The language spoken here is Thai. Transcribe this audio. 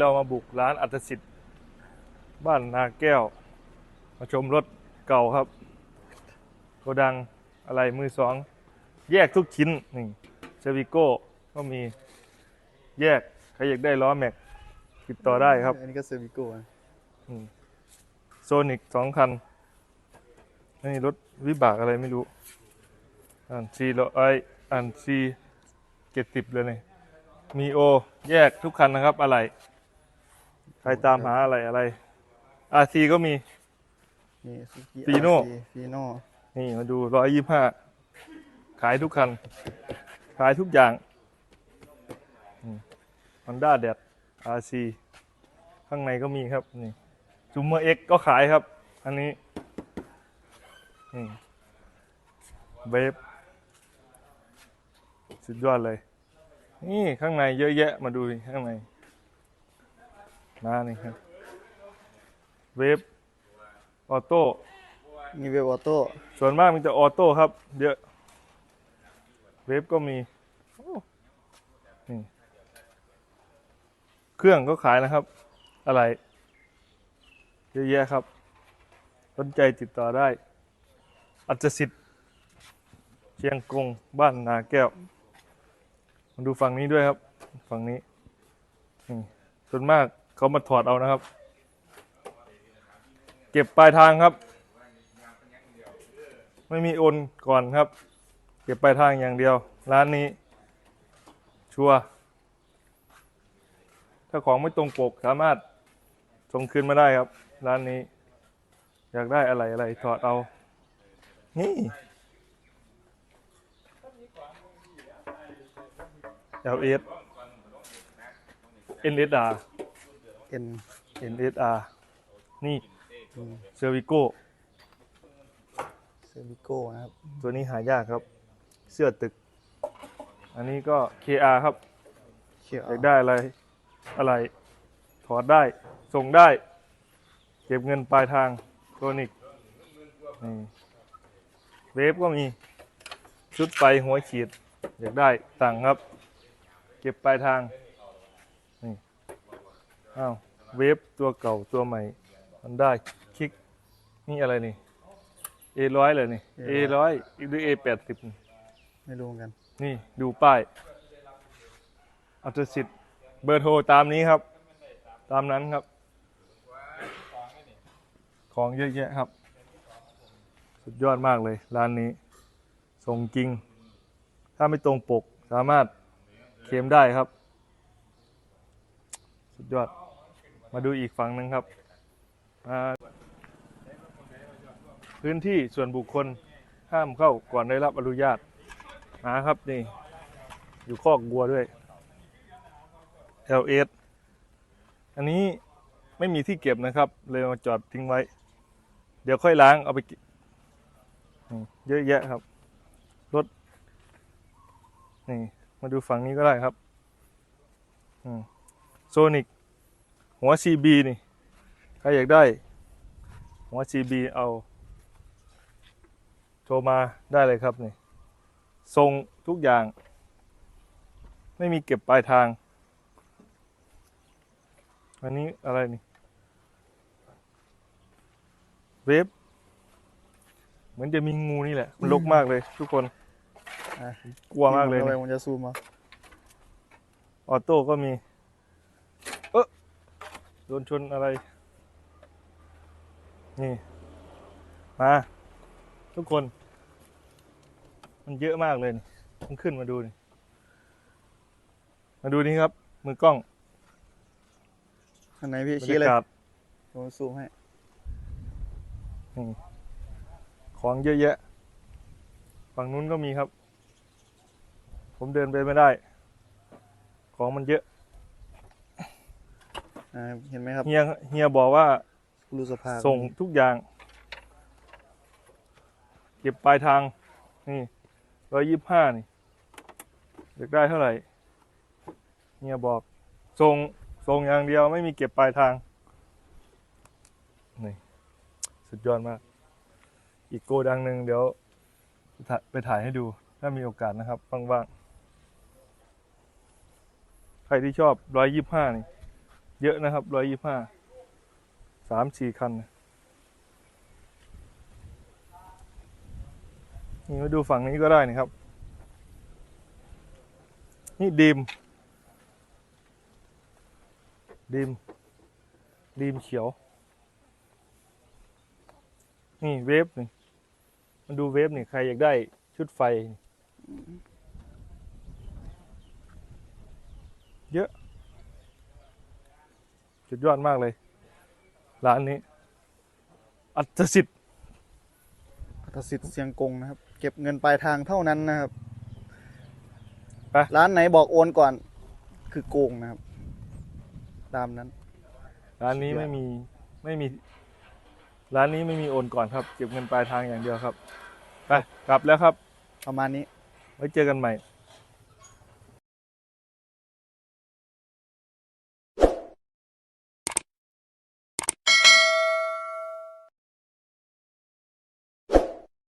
เรามาบุกร้านอัตสิทธิ์บ้านนาแก้ว มาชมรถเก่าครับโกดังอะไรมือสอง แยกทุกชิ้นนี่เซวิโก้ก็มีแยก ใครอยากได้ล้อแม็ก ติดต่อได้ครับ อันนี้ก็เซอร์วิโก้นะโซนิกสองคัน นี่รถวิบากอะไรไม่รู้อันซีโไอยอันซีเจ็ดสิบเลยนี่มีโอ แยกทุกคันนะครับ อะไร ใครตามหาอะไรอะไรอาซีก็มี นี่ซูกิ Fino ฟีโน่นี่มาดูร้อยยี่ห้าขายทุกคัน ขายทุกอย่างฮอนด้าแดดอาซีข้างในก็มีครับ นี่จูเมอร์เอ็กก็ขายครับ อันนี้นี่เบฟสุดยอดเลย นี่ข้างในเยอะแยะมาดูดิข้างใน มานี่ครับ เวฟออโต้มีเวลออโต้ส่วนมากมันจะออโต้ครับ เยอะ เวฟก็มีโอ้นี่เครื่องก็ขายนะครับ อะไรเยอะแยะครับ สนใจติดต่อได้ อัจสิทธิ์เชียงกงบ้านนาแก้ว มาดูฝั่งนี้ด้วยครับ ฝั่งนี้นี่ส่วนมาก เขามาถอดเอานะครับ เก็บปลายทางครับ ไม่มีโอนก่อนครับ เก็บปลายทางอย่างเดียว ร้านนี้ ชัวร์ถ้าของไม่ตรงปกสามารถส่งคืนมาได้ครับ ร้านนี้ อยากได้อะไรอะไรถอดเอา นี่ LS NSR เอ็น NSR นี่เซอร์วิโก้เซอร์วิโก้นะครับ ตัวนี้หายากครับ เสื้อตึก อันนี้ก็ KR ครับเขียวอยากได้อะไร อะไร ถอดได้ ส่งได้ เก็บเงินปลายทางโทนิกนี่เวฟก็มีชุดไฟหัวฉีด อยากได้สั่งครับ เก็บปลายทางนี่ อ้าวเวฟตัวเก่าตัวใหม่มันได้คลิก นี่อะไรนี่ A ร้อยเลยนี่ A ร้อยหรือ A แปดสิบไม่รู้เหมือนกัน นี่ดูป้ายอัตสิทธิ์เบอร์โทรตามนี้ครับ ตามนั้นครับ ของเยอะแยะครับ สุดยอดมากเลย ร้านนี้ส่งจริง ถ้าไม่ตรงปกสามารถเคลมได้ครับ สุดยอด มาดูอีกฝั่งหนึ่งครับ พื้นที่ส่วนบุคคลห้ามเข้าก่อนได้รับอนุญาตหาครับนี่ อยู่คอกวัวด้วย LS อันนี้ไม่มีที่เก็บนะครับ เลยมาจอดทิ้งไว้ เดี๋ยวค่อยล้างเอาไปเก็บเยอะแยะครับรถนี่มาดูฝั่งนี้ก็ได้ครับ โซนิกหัว CB นี่ ใครอยากได้ หัว CB เอา โทรมาได้เลยครับนี่ส่งทุกอย่าง ไม่มีเก็บปลายทาง อันนี้อะไรนี่เวฟเหมือนจะมีงูนี่แหละ มันลกมากเลยทุกคนอะกลัวมากเลยทำไมนี่ผมจะซูมเอาออโต้ก็มีเออ โดนชนอะไร นี่ มา ทุกคน มันเยอะมากเลยนี่ต้องขึ้นมาดูนี่ มาดูนี่ครับ มือกล้องอันไหนพี่บรรชี้เลยยากาศผมซูมให้นี่ของเยอะแยะ ฝั่งนู้นก็มีครับ ผมเดินไปไม่ได้ ของมันเยอะ อ่าเห็นไหมครับเฮียเฮียบอกว่ารูสภาส่งทุกอย่าง เก็บปลายทาง นี่ร้อยยี่ห้านี่อยากได้เท่าไหร่เฮียบอกส่งส่งอย่างเดียวไม่มีเก็บปลายทางนี่สุดยอดมาก อีกโกดังหนึ่งเดี๋ยวไปถ่ายให้ดู ถ้ามีโอกาสนะครับว่างๆ ใครที่ชอบร้อยยี่ห้านี่ เยอะนะครับร้อยยี่ห้าสามสี่คันนี่มาดูฝั่งนี้ก็ได้นะครับ นี่ดีมดีมดีมเขียว นี่เวฟนี่มันดูเวฟนี่ใครอยากได้ชุดไฟ เยอะ สุดยอดมากเลย ร้านนี้ อัตสิทธิ์พัทสิทธิ์เสียงกงนะครับ เก็บเงินปลายทางเท่านั้นนะครับไปร้านไหนบอกโอนก่อน คือโกงนะครับ ตามนั้น ร้านนี้ไม่มีไม่มี ร้านนี้ไม่มีโอนก่อนครับ เก็บเงินปลายทางอย่างเดียวครับไปกลับแล้วครับ ประมาณนี้ ไว้เจอกันใหม่